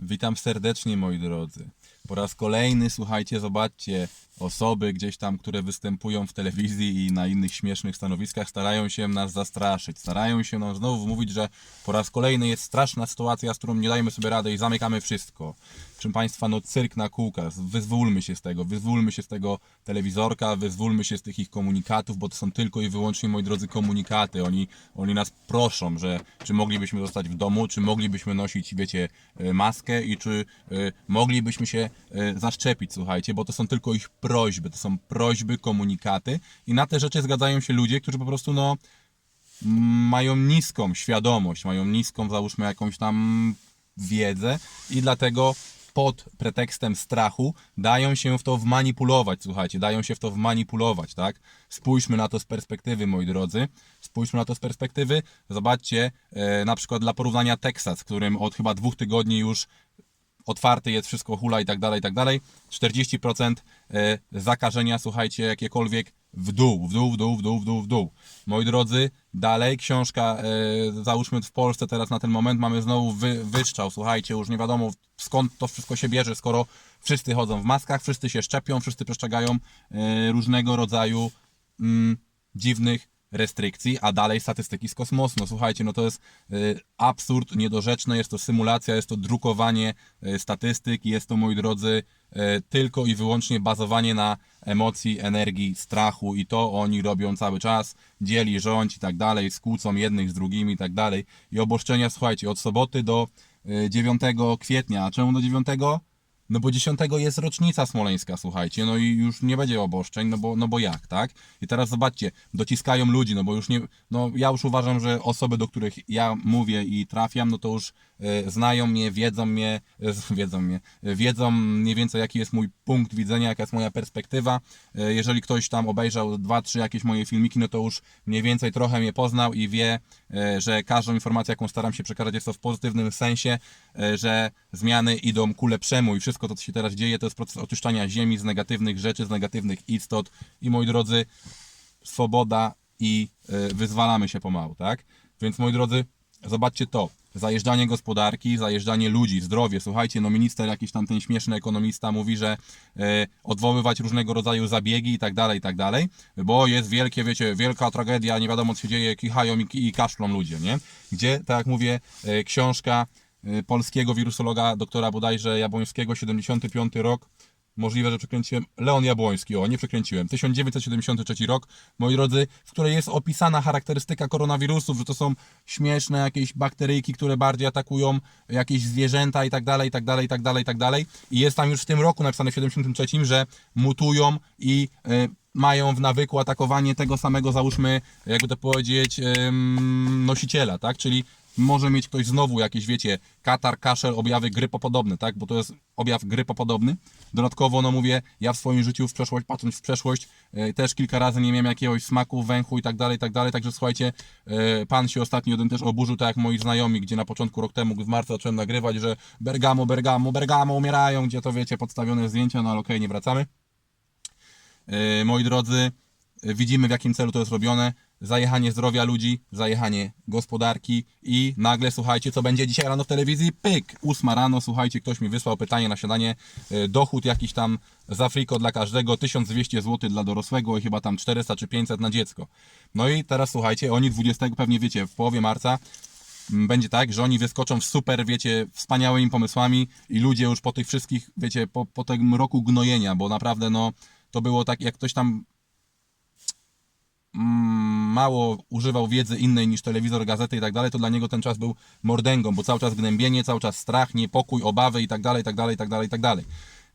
Witam serdecznie moi drodzy. Po raz kolejny, słuchajcie, zobaczcie, osoby gdzieś tam, które występują w telewizji i na innych śmiesznych stanowiskach, starają się nas zastraszyć. Starają się nam znowu mówić, że po raz kolejny jest straszna sytuacja, z którą nie dajemy sobie rady i zamykamy wszystko. Proszę Państwa, no cyrk na kółkach, wyzwólmy się z tego, wyzwólmy się z tego telewizorka, wyzwólmy się z tych ich komunikatów, bo to są tylko i wyłącznie, moi drodzy, komunikaty. Oni, oni nas proszą, że czy moglibyśmy zostać w domu, czy moglibyśmy nosić, wiecie, e, maskę i czy e, moglibyśmy się e, zaszczepić, słuchajcie, bo to są tylko ich prośby, to są prośby, komunikaty i na te rzeczy zgadzają się ludzie, którzy po prostu, no, mają niską świadomość, mają niską, załóżmy, jakąś tam wiedzę i dlatego pod pretekstem strachu dają się w to wmanipulować, słuchajcie, dają się w to wmanipulować, tak? Spójrzmy na to z perspektywy, moi drodzy, spójrzmy na to z perspektywy, zobaczcie, e, na przykład dla porównania Teksas, którym od chyba dwóch tygodni już otwarty jest wszystko hula i tak dalej, i tak dalej. 40% e, zakażenia, słuchajcie, jakiekolwiek w dół, w dół, w dół, w dół, w dół, w dół. Moi drodzy, dalej książka, e, załóżmy w Polsce teraz na ten moment mamy znowu wy, wystrzał, słuchajcie, już nie wiadomo skąd to wszystko się bierze, skoro wszyscy chodzą w maskach, wszyscy się szczepią, wszyscy przestrzegają e, różnego rodzaju mm, dziwnych restrykcji, a dalej statystyki z kosmosu. No słuchajcie, no to jest y, absurd, niedorzeczne, jest to symulacja, jest to drukowanie y, statystyk, jest to, moi drodzy, y, tylko i wyłącznie bazowanie na emocji, energii, strachu i to oni robią cały czas, dzieli, rządź i tak dalej, skłócą jednych z drugimi i tak dalej. I obostrzenia, słuchajcie, od soboty do y, 9 kwietnia. A czemu do 9? No bo 10 jest rocznica smoleńska, słuchajcie, no i już nie będzie oboszczeń, no bo, no bo jak, tak? I teraz zobaczcie, dociskają ludzi, no bo już nie, no ja już uważam, że osoby, do których ja mówię i trafiam, no to już e, znają mnie, wiedzą mnie, e, wiedzą mnie, e, wiedzą mniej więcej jaki jest mój punkt widzenia, jaka jest moja perspektywa. E, jeżeli ktoś tam obejrzał dwa, trzy jakieś moje filmiki, no to już mniej więcej trochę mnie poznał i wie, e, że każdą informację, jaką staram się przekazać jest to w pozytywnym sensie, e, że zmiany idą ku lepszemu i wszystko to, co się teraz dzieje, to jest proces oczyszczania ziemi z negatywnych rzeczy, z negatywnych istot i moi drodzy, swoboda i e, wyzwalamy się pomału, tak? Więc moi drodzy, zobaczcie to. Zajeżdżanie gospodarki, zajeżdżanie ludzi, zdrowie. Słuchajcie, no minister jakiś tam ten śmieszny ekonomista mówi, że e, odwoływać różnego rodzaju zabiegi i tak dalej, i tak dalej, bo jest wielkie, wiecie, wielka tragedia, nie wiadomo co się dzieje, kichają i, i kaszlą ludzie, nie? Gdzie, tak jak mówię, e, książka polskiego wirusologa doktora bodajże Jabłońskiego, 75 rok, Możliwe, że przekręciłem. Leon Jabłoński, o, nie przekręciłem. 1973 rok, moi drodzy, w której jest opisana charakterystyka koronawirusów, że to są śmieszne jakieś bakteryjki, które bardziej atakują jakieś zwierzęta i tak dalej, i tak dalej, i tak dalej, i tak dalej. I jest tam już w tym roku napisane w 73, że mutują i e, mają w nawyku atakowanie tego samego, załóżmy, jakby to powiedzieć, nosiciela, tak? Czyli może mieć ktoś znowu jakieś, wiecie, katar, kaszel, objawy grypopodobne, tak? Bo to jest objaw grypopodobny. Dodatkowo, no mówię, ja w swoim życiu w przeszłość, patrząc w przeszłość, e, też kilka razy nie miałem jakiegoś smaku, węchu i tak dalej, i tak dalej. Także słuchajcie, e, pan się ostatnio jeden też oburzył, tak jak moi znajomi, gdzie na początku rok temu, w marcu zacząłem nagrywać, że Bergamo, Bergamo, Bergamo umierają, gdzie to wiecie, podstawione zdjęcia, no ale okej, nie wracamy. E, moi drodzy, widzimy w jakim celu to jest robione. Zajechanie zdrowia ludzi, zajechanie gospodarki i nagle słuchajcie, co będzie dzisiaj rano w telewizji? Pyk! Ósma rano, słuchajcie, ktoś mi wysłał pytanie na śniadanie. e, Dochód jakiś tam z Afriko dla każdego, 1200 zł dla dorosłego i chyba tam 400 czy 500 na dziecko. No i teraz słuchajcie, oni 20, pewnie wiecie, w połowie marca będzie tak, że oni wyskoczą w super, wiecie, wspaniałymi pomysłami i ludzie już po tych wszystkich, wiecie, po, po tym roku gnojenia, bo naprawdę no, to było tak, jak ktoś tam mało używał wiedzy innej niż telewizor, gazety i tak dalej, to dla niego ten czas był mordęgą, bo cały czas gnębienie, cały czas strach, niepokój, obawy i tak dalej, i tak dalej, i tak dalej, i tak dalej.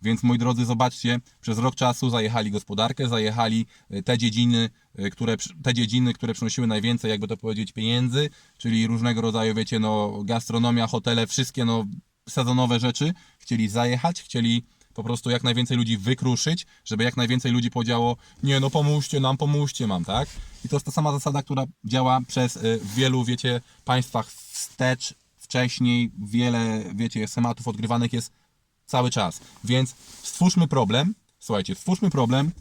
Więc moi drodzy, zobaczcie, przez rok czasu zajechali gospodarkę, zajechali e, te dziedziny, e, które, te dziedziny, które przynosiły najwięcej, jakby to powiedzieć, pieniędzy, czyli różnego rodzaju, wiecie, no, gastronomia, hotele, wszystkie, no, sezonowe rzeczy. Chcieli zajechać, chcieli po prostu jak najwięcej ludzi wykruszyć, żeby jak najwięcej ludzi powiedziało, nie no pomóżcie nam, pomóżcie nam, tak? I to jest ta sama zasada, która działa przez y, wielu, wiecie, państwach wstecz, wcześniej, wiele, wiecie, schematów odgrywanych jest cały czas. Więc stwórzmy problem, słuchajcie, stwórzmy problem,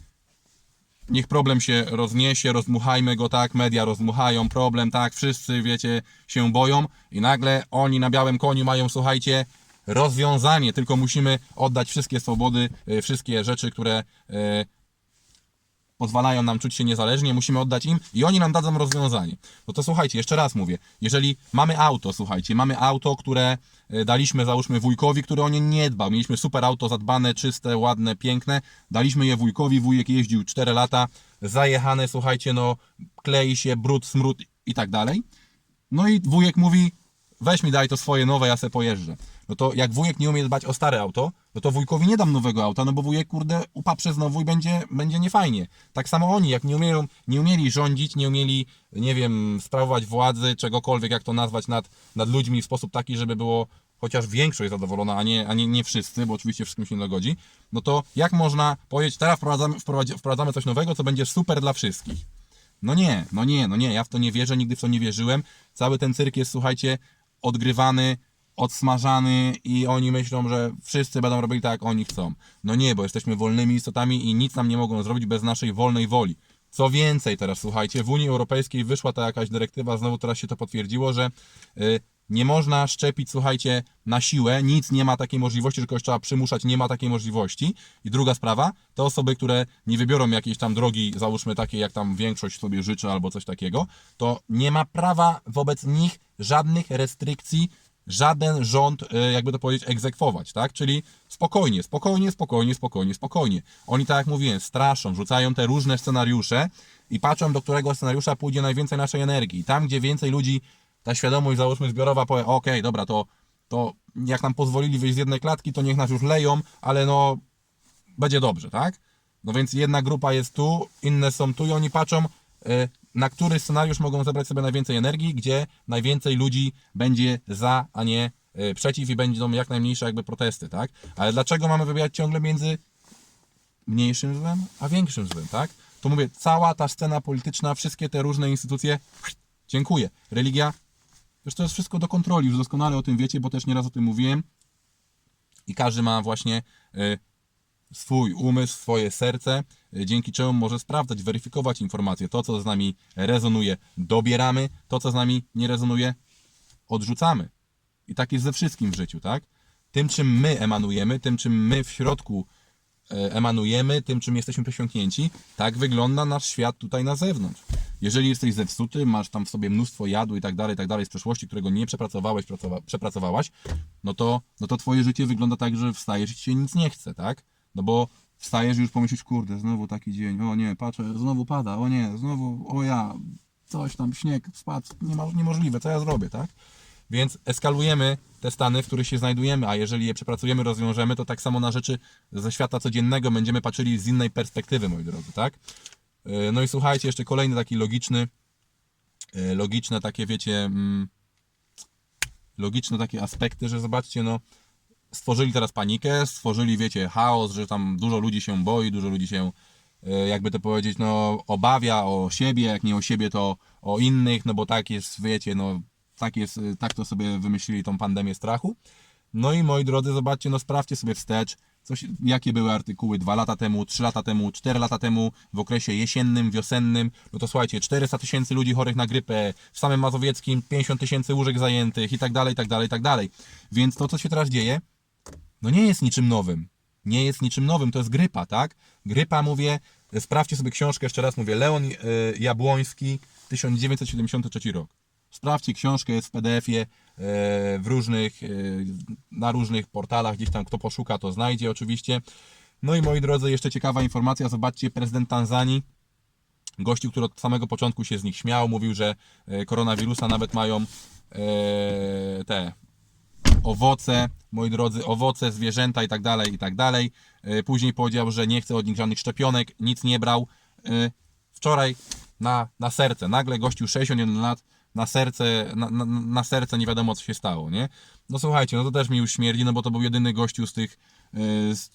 niech problem się rozniesie, rozmuchajmy go, tak, media rozmuchają problem, tak, wszyscy, wiecie, się boją i nagle oni na białym koniu mają, słuchajcie, rozwiązanie, tylko musimy oddać wszystkie swobody, y, wszystkie rzeczy, które y, pozwalają nam czuć się niezależnie, musimy oddać im i oni nam dadzą rozwiązanie. No to słuchajcie, jeszcze raz mówię, jeżeli mamy auto, słuchajcie, mamy auto, które e, daliśmy, załóżmy, wujkowi, który o nie nie dbał, mieliśmy super auto zadbane, czyste, ładne, piękne, daliśmy je wujkowi, wujek jeździł 4 lata, zajechane, słuchajcie, no, klei się, brud, smród i tak dalej. No i wujek mówi, weź mi daj to swoje nowe, ja se pojeżdżę. No to jak wujek nie umie dbać o stare auto, no to wujkowi nie dam nowego auta, no bo wujek kurde upaprze znowu i będzie, będzie niefajnie. Tak samo oni, jak nie umieją, nie umieli rządzić, nie umieli, nie wiem, sprawować władzy, czegokolwiek, jak to nazwać, nad, nad ludźmi w sposób taki, żeby było chociaż większość zadowolona, a nie, a nie, nie wszyscy, bo oczywiście wszystkim się nie dogodzi, no to jak można powiedzieć, teraz wprowadzamy, wprowadzamy coś nowego, co będzie super dla wszystkich. No nie, no nie, no nie, ja w to nie wierzę, nigdy w to nie wierzyłem. Cały ten cyrk jest, słuchajcie, odgrywany, odsmażany i oni myślą, że wszyscy będą robili tak, jak oni chcą. No nie, bo jesteśmy wolnymi istotami i nic nam nie mogą zrobić bez naszej wolnej woli. Co więcej teraz, słuchajcie, w Unii Europejskiej wyszła ta jakaś dyrektywa, znowu teraz się to potwierdziło, że y, nie można szczepić, słuchajcie, na siłę, nic nie ma takiej możliwości, że kogoś trzeba przymuszać, nie ma takiej możliwości. I druga sprawa, te osoby, które nie wybiorą jakiejś tam drogi, załóżmy takiej, jak tam większość sobie życzy albo coś takiego, to nie ma prawa wobec nich żadnych restrykcji, żaden rząd, e, jakby to powiedzieć, egzekwować, tak? Czyli spokojnie, spokojnie, spokojnie, spokojnie, spokojnie. Oni, tak jak mówiłem, straszą, rzucają te różne scenariusze i patrzą, do którego scenariusza pójdzie najwięcej naszej energii. Tam, gdzie więcej ludzi, ta świadomość, załóżmy, zbiorowa powie, okej, dobra, to, to jak nam pozwolili wyjść z jednej klatki, to niech nas już leją, ale no, będzie dobrze, tak? No więc jedna grupa jest tu, inne są tu i oni patrzą, y, na który scenariusz mogą zebrać sobie najwięcej energii, gdzie najwięcej ludzi będzie za, a nie y, przeciw i będą jak najmniejsze jakby protesty, tak? Ale dlaczego mamy wybierać ciągle między mniejszym złem, a większym złem, tak? To mówię, cała ta scena polityczna, wszystkie te różne instytucje, dziękuję. Religia, już to jest wszystko do kontroli, już doskonale o tym wiecie, bo też nieraz o tym mówiłem. I każdy ma właśnie y, swój umysł, swoje serce, y, dzięki czemu może sprawdzać, weryfikować informacje. To, co z nami rezonuje, dobieramy, to, co z nami nie rezonuje, odrzucamy. I tak jest ze wszystkim w życiu, tak? Tym, czym my emanujemy, tym, czym my w środku e, emanujemy, tym, czym jesteśmy przesiąknięci, tak wygląda nasz świat tutaj na zewnątrz. Jeżeli jesteś zepsuty, masz tam w sobie mnóstwo jadu i tak dalej, i tak dalej z przeszłości, którego nie przepracowałeś, pracowa- przepracowałaś, no to, no to twoje życie wygląda tak, że wstajesz i ci się nic nie chce, tak? No bo wstajesz i już pomyślisz, kurde, znowu taki dzień, o nie, patrzę, znowu pada, o nie, znowu, o ja, coś tam, śnieg spadł, niemożliwe, co ja zrobię, tak? Więc eskalujemy te stany, w których się znajdujemy, a jeżeli je przepracujemy, rozwiążemy, to tak samo na rzeczy ze świata codziennego będziemy patrzyli z innej perspektywy, moi drodzy, tak? Yy, No i słuchajcie, jeszcze kolejny taki logiczny, yy, logiczne takie, wiecie, mm, logiczne takie aspekty, że zobaczcie, no, stworzyli teraz panikę, stworzyli, wiecie, chaos, że tam dużo ludzi się boi, dużo ludzi się, e, jakby to powiedzieć, no, obawia o siebie, jak nie o siebie, to o innych, no bo tak jest, wiecie, no, tak jest, e, tak to sobie wymyślili tą pandemię strachu. No i moi drodzy, zobaczcie, no sprawdźcie sobie wstecz, jakie były artykuły 2 lata temu, 3 lata temu, 4 lata temu, w okresie jesiennym, wiosennym. No to słuchajcie, 400 tysięcy ludzi chorych na grypę, w samym Mazowieckim 50 tysięcy łóżek zajętych i tak dalej, i tak dalej, i tak dalej. Więc to, co się teraz dzieje, no nie jest niczym nowym. Nie jest niczym nowym, to jest grypa, tak? Grypa, mówię, sprawdźcie sobie książkę, jeszcze raz mówię, Leon y, Jabłoński, 1973 rok. Sprawdźcie książkę, jest w PDF-ie, y, w różnych, y, na różnych portalach, gdzieś tam kto poszuka, to znajdzie oczywiście. No i moi drodzy, jeszcze ciekawa informacja, zobaczcie, prezydent Tanzanii, gościu, który od samego początku się z nich śmiał, mówił, że e, koronawirusa nawet mają e, te owoce, moi drodzy, owoce, zwierzęta i tak dalej, i tak dalej. E, Później powiedział, że nie chce od nich żadnych szczepionek, nic nie brał. E, Wczoraj na, na serce, nagle gościu 61 lat, na serce, na, na, na serce nie wiadomo co się stało, nie? No słuchajcie, no to też mi już śmierdzi, no bo to był jedyny gościu z tych e, z,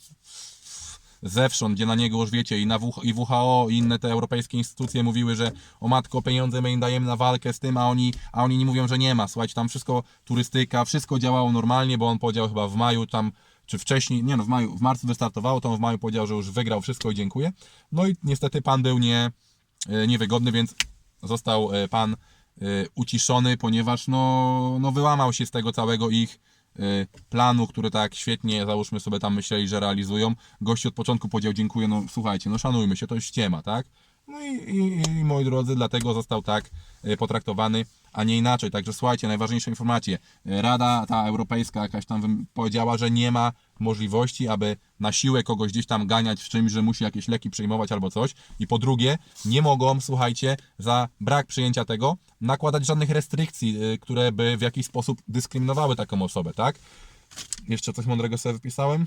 zewsząd, gdzie na niego już wiecie i, na WHO, i WHO i inne te europejskie instytucje mówiły, że o matko, pieniądze my im dajemy na walkę z tym, a oni, a oni nie mówią, że nie ma. Słuchajcie, tam wszystko, turystyka, wszystko działało normalnie, bo on powiedział chyba w maju tam, czy wcześniej, nie no, w maju, w marcu wystartowało, to on w maju powiedział, że już wygrał wszystko i dziękuję. No i niestety pan był nie, e, niewygodny, więc został e, pan uciszony, ponieważ no, no wyłamał się z tego całego ich y, planu, który tak świetnie, załóżmy sobie tam myśleli, że realizują. Gości od początku powiedział dziękuję, no słuchajcie, no szanujmy się, to jest ściema, tak? No i, i, i moi drodzy, dlatego został tak y, potraktowany, a nie inaczej. Także słuchajcie, najważniejsze informacje. Rada ta europejska jakaś tam powiedziała, że nie ma możliwości, aby na siłę kogoś gdzieś tam ganiać w czymś, że musi jakieś leki przyjmować albo coś. I po drugie, nie mogą, słuchajcie, za brak przyjęcia tego nakładać żadnych restrykcji, y, które by w jakiś sposób dyskryminowały taką osobę, tak? Jeszcze coś mądrego sobie wypisałem?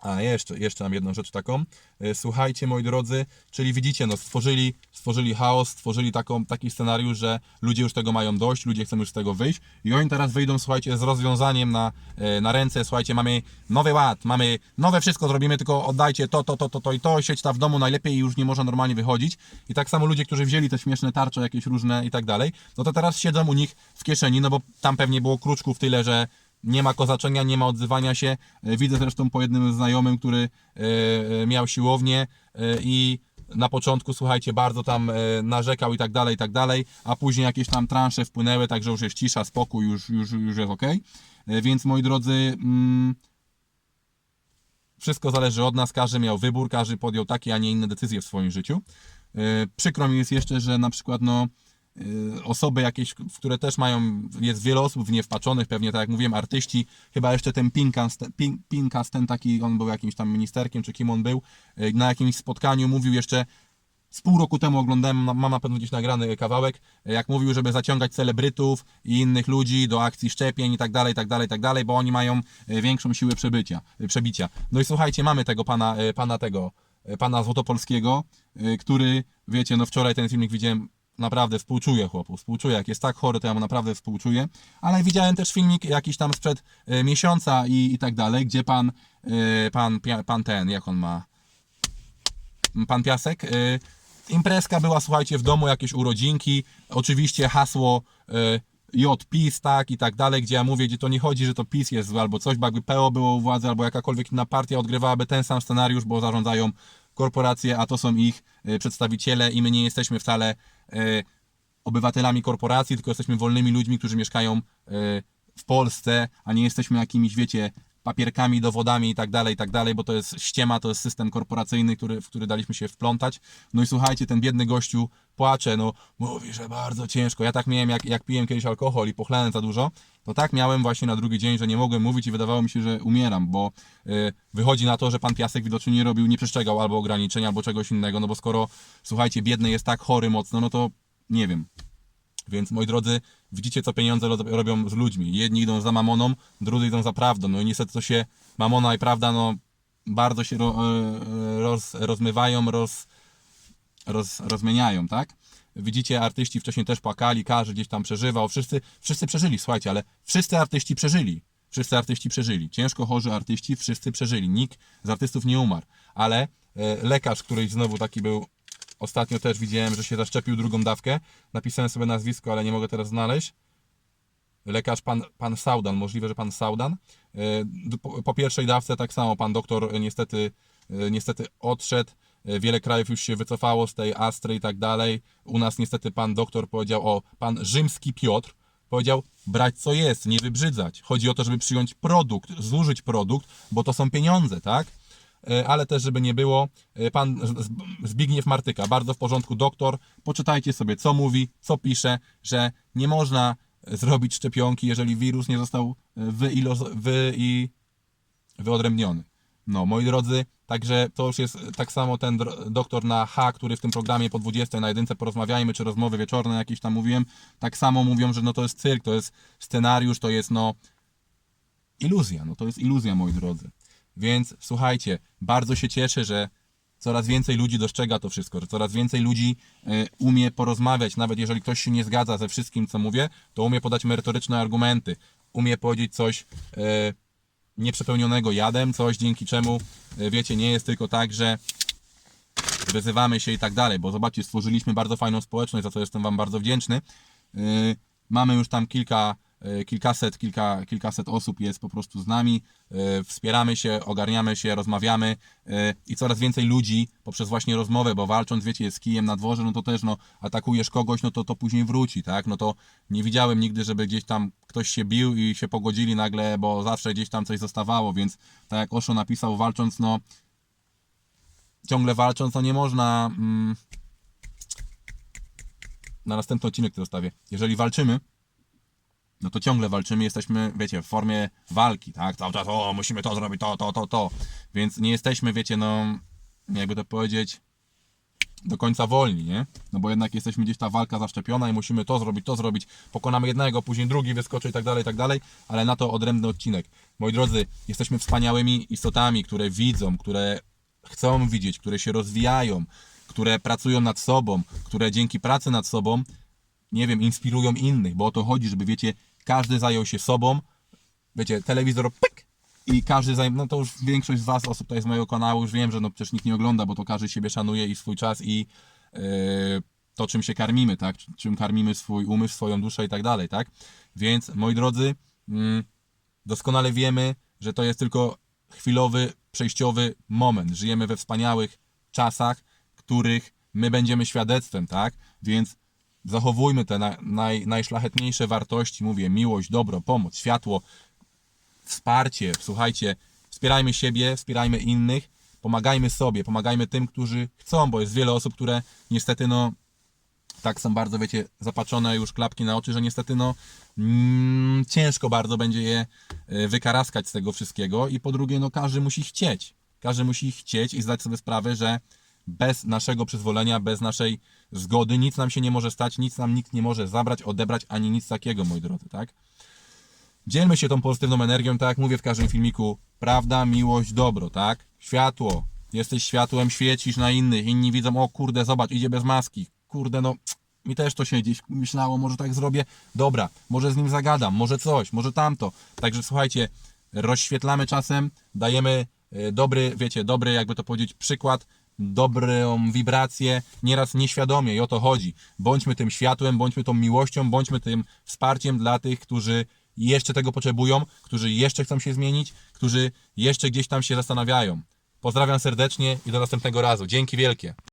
A jeszcze, jeszcze mam jedną rzecz taką. E, Słuchajcie, moi drodzy, czyli widzicie, no stworzyli, stworzyli chaos, stworzyli taką, taki scenariusz, że ludzie już tego mają dość, ludzie chcą już z tego wyjść i oni teraz wyjdą, słuchajcie, z rozwiązaniem na, e, na ręce, słuchajcie, mamy nowy ład, mamy nowe wszystko zrobimy, tylko oddajcie to, to, to, to, to i to, sieć ta w domu najlepiej i już nie można normalnie wychodzić. I tak samo ludzie, którzy wzięli te śmieszne tarcze jakieś różne i tak dalej, no to teraz siedzą u nich w kieszeni, no bo tam pewnie było kruczków tyle, że nie ma kozaczenia, nie ma odzywania się. E, Widzę zresztą po jednym znajomym, który e, e, miał siłownię i na początku, słuchajcie, bardzo tam narzekał i tak dalej, i tak dalej, a później jakieś tam transze wpłynęły, także już jest cisza, spokój, już, już, już jest ok. Więc moi drodzy, mm, wszystko zależy od nas, każdy miał wybór, każdy podjął takie, a nie inne decyzje w swoim życiu. Przykro mi jest jeszcze, że na przykład no, osoby jakieś, w które też mają, jest wiele osób w nie wpaczonych, pewnie tak jak mówiłem, artyści, chyba jeszcze ten Pinkas, Pinkas, ten taki, on był jakimś tam ministerkiem, czy kim on był, e, na jakimś spotkaniu mówił jeszcze, z pół roku temu oglądałem, ma- mam na pewno gdzieś nagrany kawałek, e, jak mówił, żeby zaciągać celebrytów i innych ludzi do akcji szczepień i tak dalej, tak dalej, tak dalej, bo oni mają większą siłę przebycia, przebicia. No i słuchajcie, mamy tego pana, pana tego, pana Złotopolskiego, który, wiecie, no wczoraj ten filmik widziałem, naprawdę współczuję chłopu, współczuję, jak jest tak chory, to ja mu naprawdę współczuję, ale widziałem też filmik jakiś tam sprzed e, miesiąca i, i tak dalej, gdzie pan, e, pan, Pia- pan ten, jak on ma, pan Piasek. Y, Imprezka była, słuchajcie, w domu, jakieś urodzinki, oczywiście hasło y, J tak i tak dalej, gdzie ja mówię, gdzie to nie chodzi, że to PiS jest albo coś, bo jakby PO było u władzy albo jakakolwiek inna partia odgrywałaby ten sam scenariusz, bo zarządzają korporacje, a to są ich przedstawiciele i my nie jesteśmy wcale obywatelami korporacji, tylko jesteśmy wolnymi ludźmi, którzy mieszkają y, w Polsce, a nie jesteśmy jakimiś, wiecie, papierkami, dowodami i tak dalej, i tak dalej, bo to jest ściema, to jest system korporacyjny, który, w który daliśmy się wplątać. No i słuchajcie, ten biedny gościu płacze, no mówi, że bardzo ciężko. Ja tak miałem, jak, jak piłem kiedyś alkohol i pochlałem za dużo, to tak miałem właśnie na drugi dzień, że nie mogłem mówić i wydawało mi się, że umieram, bo y, wychodzi na to, że pan Piasek widocznie nie robił, nie przestrzegał albo ograniczeń, albo czegoś innego, no bo skoro, słuchajcie, biedny jest tak chory mocno, no to nie wiem, więc moi drodzy, widzicie co pieniądze robią z ludźmi. Jedni idą za mamoną, drudzy idą za prawdą. No i niestety to się mamona i prawda no bardzo się ro, e, roz, rozmywają, roz, roz, rozmieniają, tak? Widzicie, artyści wcześniej też płakali, każdy gdzieś tam przeżywał, wszyscy, wszyscy przeżyli, słuchajcie, ale wszyscy artyści przeżyli. Wszyscy artyści przeżyli. Ciężko chorzy artyści, wszyscy przeżyli. Nikt z artystów nie umarł. Ale e, lekarz, któryś znowu taki był Ostatnio też widziałem, że się zaszczepił drugą dawkę. Napisałem sobie nazwisko, ale nie mogę teraz znaleźć. Lekarz pan, pan Saudan, możliwe, że pan Saudan. E, Po, pierwszej dawce tak samo pan doktor e, niestety, e, niestety odszedł. Wiele krajów już się wycofało z tej Astry i tak dalej. U nas niestety pan doktor powiedział, o, pan Rzymski Piotr powiedział, brać co jest, nie wybrzydzać. Chodzi o to, żeby przyjąć produkt, zużyć produkt, bo to są pieniądze, tak? E, ale też, żeby nie było, e, pan Zbigniew Martyka, bardzo w porządku doktor, poczytajcie sobie, co mówi, co pisze, że nie można e, zrobić szczepionki, jeżeli wirus nie został e, wyilo- wy i wyodrębniony. No, moi drodzy, także to już jest tak samo ten doktor na H, który w tym programie po 20 na jedynce porozmawiajmy, czy rozmowy wieczorne jakieś tam mówiłem, tak samo mówią, że no to jest cyrk, to jest scenariusz, to jest no iluzja, no to jest iluzja, moi drodzy. Więc słuchajcie, bardzo się cieszę, że coraz więcej ludzi dostrzega to wszystko, że coraz więcej ludzi e, umie porozmawiać, nawet jeżeli ktoś się nie zgadza ze wszystkim, co mówię, to umie podać merytoryczne argumenty, umie powiedzieć coś e, nieprzepełnionego jadem, coś dzięki czemu, e, wiecie, nie jest tylko tak, że wyzywamy się i tak dalej, bo zobaczcie, stworzyliśmy bardzo fajną społeczność, za co jestem Wam bardzo wdzięczny. Mamy już tam kilka kilkaset, kilka, kilkaset osób jest po prostu z nami, e, wspieramy się, ogarniamy się, rozmawiamy e, i coraz więcej ludzi poprzez właśnie rozmowę, bo walcząc, wiecie, z kijem na dworze, no to też, no, atakujesz kogoś, no to to później wróci, tak, no to nie widziałem nigdy, żeby gdzieś tam ktoś się bił i się pogodzili nagle, bo zawsze gdzieś tam coś zostawało, więc tak jak Osho napisał, walcząc, no, ciągle walcząc, no nie można... Mm, na następny odcinek to zostawię. Jeżeli walczymy, no to ciągle walczymy, jesteśmy, wiecie, w formie walki, tak? Cały czas, o, musimy to zrobić, to, to, to, to. Więc nie jesteśmy, wiecie, no, jakby to powiedzieć, do końca wolni, nie? No bo jednak jesteśmy gdzieś ta walka zaszczepiona i musimy to zrobić, to zrobić. Pokonamy jednego, później drugi wyskoczy i tak dalej, i tak dalej, ale na to odrębny odcinek. Moi drodzy, jesteśmy wspaniałymi istotami, które widzą, które chcą widzieć, które się rozwijają, które pracują nad sobą, które dzięki pracy nad sobą, nie wiem, inspirują innych, bo o to chodzi, żeby wiecie, każdy zajął się sobą, wiecie, telewizor pyk! I każdy zajmie, no to już większość z Was, osób tutaj z mojego kanału, już wiem, że no przecież nikt nie ogląda, bo to każdy siebie szanuje i swój czas i yy, to, czym się karmimy, tak, czym karmimy swój umysł, swoją duszę i tak dalej, tak, więc moi drodzy, mm, doskonale wiemy, że to jest tylko chwilowy, przejściowy moment, żyjemy we wspaniałych czasach, których my będziemy świadectwem, tak, więc zachowujmy te na, naj, najszlachetniejsze wartości, mówię, miłość, dobro, pomoc, światło, wsparcie, słuchajcie, wspierajmy siebie, wspierajmy innych, pomagajmy sobie, pomagajmy tym, którzy chcą, bo jest wiele osób, które niestety, no, tak są bardzo, wiecie, zapatrzone już klapki na oczy, że niestety, no, mm, ciężko bardzo będzie je e, wykaraskać z tego wszystkiego. I po drugie, no, każdy musi chcieć. Każdy musi chcieć i zdać sobie sprawę, że bez naszego przyzwolenia, bez naszej zgody nic nam się nie może stać, nic nam nikt nie może zabrać, odebrać, ani nic takiego, moi drodzy, tak? Dzielmy się tą pozytywną energią, tak jak mówię w każdym filmiku. Prawda, miłość, dobro, tak? Światło. Jesteś światłem, świecisz na innych. Inni widzą, o kurde, zobacz, idzie bez maski. Kurde, no, mi też to się gdzieś myślało, może tak zrobię. Dobra, może z nim zagadam, może coś, może tamto. Także słuchajcie, rozświetlamy czasem, dajemy e, dobry, wiecie, dobry, jakby to powiedzieć, przykład, dobrą wibrację, nieraz nieświadomie i o to chodzi. Bądźmy tym światłem, bądźmy tą miłością, bądźmy tym wsparciem dla tych, którzy jeszcze tego potrzebują, którzy jeszcze chcą się zmienić, którzy jeszcze gdzieś tam się zastanawiają. Pozdrawiam serdecznie i do następnego razu. Dzięki wielkie.